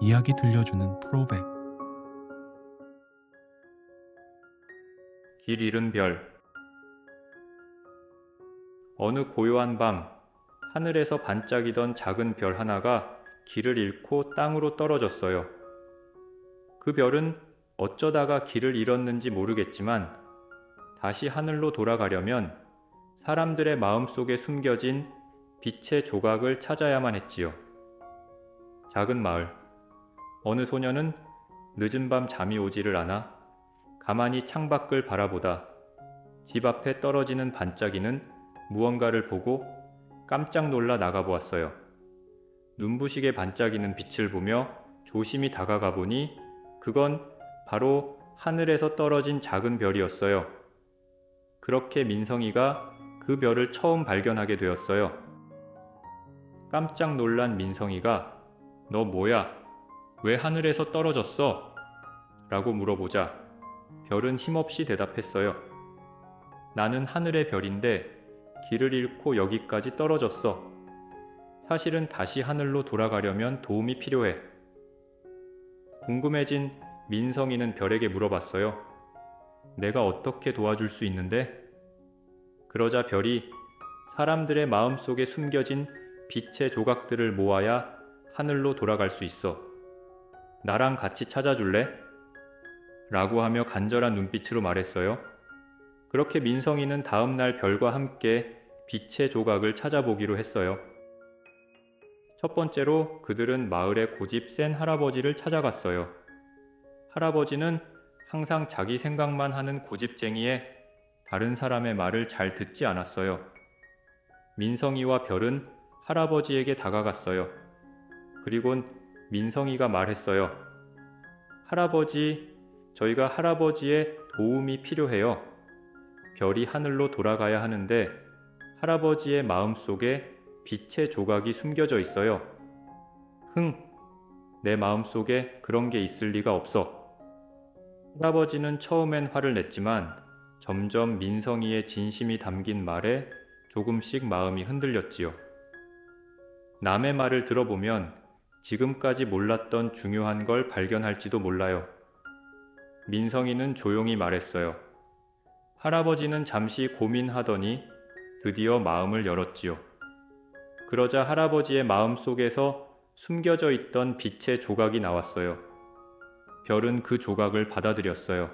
이야기 들려주는 프로백 길 잃은 별 어느 고요한 밤 하늘에서 반짝이던 작은 별 하나가 길을 잃고 땅으로 떨어졌어요. 그 별은 어쩌다가 길을 잃었는지 모르겠지만 다시 하늘로 돌아가려면 사람들의 마음속에 숨겨진 빛의 조각을 찾아야만 했지요. 작은 마을. 어느 소녀는 늦은 밤 잠이 오지를 않아 가만히 창밖을 바라보다 집 앞에 떨어지는 반짝이는 무언가를 보고 깜짝 놀라 나가보았어요. 눈부시게 반짝이는 빛을 보며 조심히 다가가 보니 그건 바로 하늘에서 떨어진 작은 별이었어요. 그렇게 민성이가 그 별을 처음 발견하게 되었어요. 깜짝 놀란 민성이가 너 뭐야? 왜 하늘에서 떨어졌어? 라고 물어보자 별은 힘없이 대답했어요. 나는 하늘의 별인데 길을 잃고 여기까지 떨어졌어. 사실은 다시 하늘로 돌아가려면 도움이 필요해. 궁금해진 민성이는 별에게 물어봤어요. 내가 어떻게 도와줄 수 있는데? 그러자 별이 사람들의 마음 속에 숨겨진 빛의 조각들을 모아야 하늘로 돌아갈 수 있어. 나랑 같이 찾아줄래? 라고 하며 간절한 눈빛으로 말했어요. 그렇게 민성이는 다음날 별과 함께 빛의 조각을 찾아보기로 했어요. 첫 번째로 그들은 마을의 고집 센 할아버지를 찾아갔어요. 할아버지는 항상 자기 생각만 하는 고집쟁이에 다른 사람의 말을 잘 듣지 않았어요. 민성이와 별은 할아버지에게 다가갔어요. 그리곤 민성이가 말했어요. 할아버지, 저희가 할아버지의 도움이 필요해요. 별이 하늘로 돌아가야 하는데 할아버지의 마음 속에 빛의 조각이 숨겨져 있어요. 흥, 내 마음 속에 그런 게 있을 리가 없어. 할아버지는 처음엔 화를 냈지만 점점 민성이의 진심이 담긴 말에 조금씩 마음이 흔들렸지요. 남의 말을 들어보면 지금까지 몰랐던 중요한 걸 발견할지도 몰라요. 민성이는 조용히 말했어요. 할아버지는 잠시 고민하더니 드디어 마음을 열었지요. 그러자 할아버지의 마음 속에서 숨겨져 있던 빛의 조각이 나왔어요. 별은 그 조각을 받아들였어요.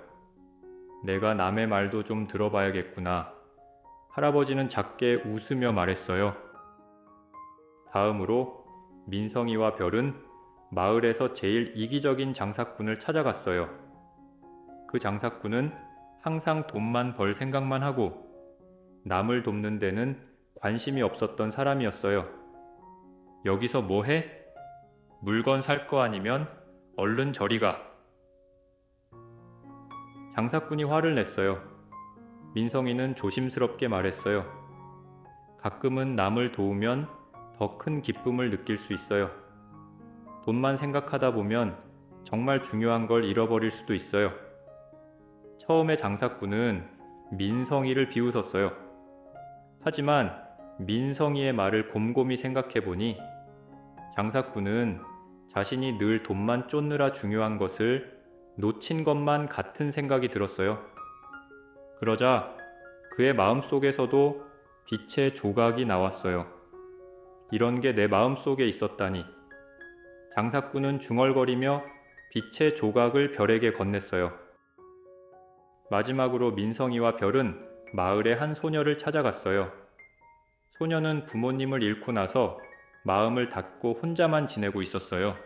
내가 남의 말도 좀 들어봐야겠구나. 할아버지는 작게 웃으며 말했어요. 다음으로 민성이와 별은 마을에서 제일 이기적인 장사꾼을 찾아갔어요. 그 장사꾼은 항상 돈만 벌 생각만 하고 남을 돕는 데는 관심이 없었던 사람이었어요. 여기서 뭐 해? 물건 살 거 아니면 얼른 저리 가. 장사꾼이 화를 냈어요. 민성이는 조심스럽게 말했어요. 가끔은 남을 도우면 더 큰 기쁨을 느낄 수 있어요. 돈만 생각하다 보면 정말 중요한 걸 잃어버릴 수도 있어요. 처음에 장사꾼은 민성이를 비웃었어요. 하지만 민성이의 말을 곰곰이 생각해 보니 장사꾼은 자신이 늘 돈만 쫓느라 중요한 것을 놓친 것만 같은 생각이 들었어요. 그러자 그의 마음 속에서도 빛의 조각이 나왔어요. 이런 게 내 마음 속에 있었다니. 장사꾼은 중얼거리며 빛의 조각을 별에게 건넸어요. 마지막으로 민성이와 별은 마을의 한 소녀를 찾아갔어요. 소녀는 부모님을 잃고 나서 마음을 닫고 혼자만 지내고 있었어요.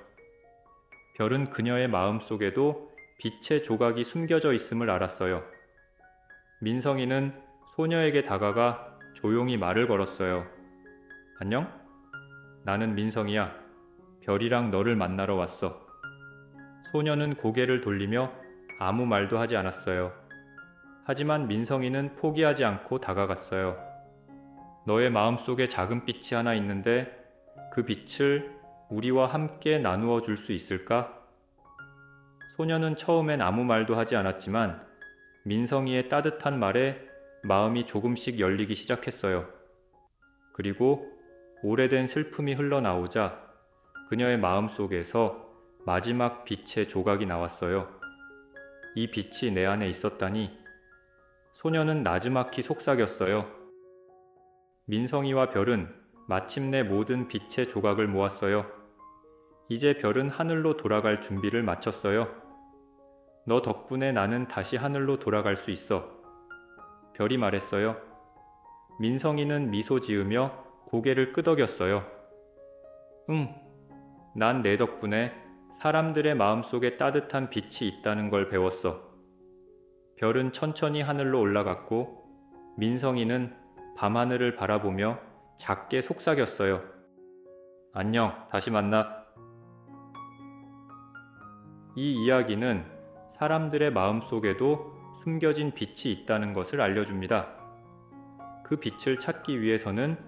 별은 그녀의 마음 속에도 빛의 조각이 숨겨져 있음을 알았어요. 민성이는 소녀에게 다가가 조용히 말을 걸었어요. 안녕? 나는 민성이야. 별이랑 너를 만나러 왔어. 소녀는 고개를 돌리며 아무 말도 하지 않았어요. 하지만 민성이는 포기하지 않고 다가갔어요. 너의 마음속에 작은 빛이 하나 있는데 그 빛을 우리와 함께 나누어 줄 수 있을까? 소녀는 처음엔 아무 말도 하지 않았지만 민성이의 따뜻한 말에 마음이 조금씩 열리기 시작했어요. 그리고 오래된 슬픔이 흘러나오자 그녀의 마음 속에서 마지막 빛의 조각이 나왔어요. 이 빛이 내 안에 있었다니 소녀는 나지막히 속삭였어요. 민성이와 별은 마침내 모든 빛의 조각을 모았어요. 이제 별은 하늘로 돌아갈 준비를 마쳤어요. 너 덕분에 나는 다시 하늘로 돌아갈 수 있어. 별이 말했어요. 민성이는 미소 지으며 고개를 끄덕였어요. 응, 난 내 덕분에 사람들의 마음속에 따뜻한 빛이 있다는 걸 배웠어. 별은 천천히 하늘로 올라갔고 민성이는 밤하늘을 바라보며 작게 속삭였어요. 안녕, 다시 만나. 이 이야기는 사람들의 마음 속에도 숨겨진 빛이 있다는 것을 알려줍니다. 그 빛을 찾기 위해서는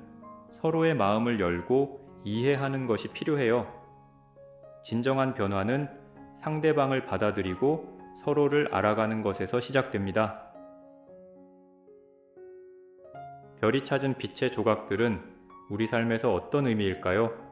서로의 마음을 열고 이해하는 것이 필요해요. 진정한 변화는 상대방을 받아들이고 서로를 알아가는 것에서 시작됩니다. 별이 찾은 빛의 조각들은 우리 삶에서 어떤 의미일까요?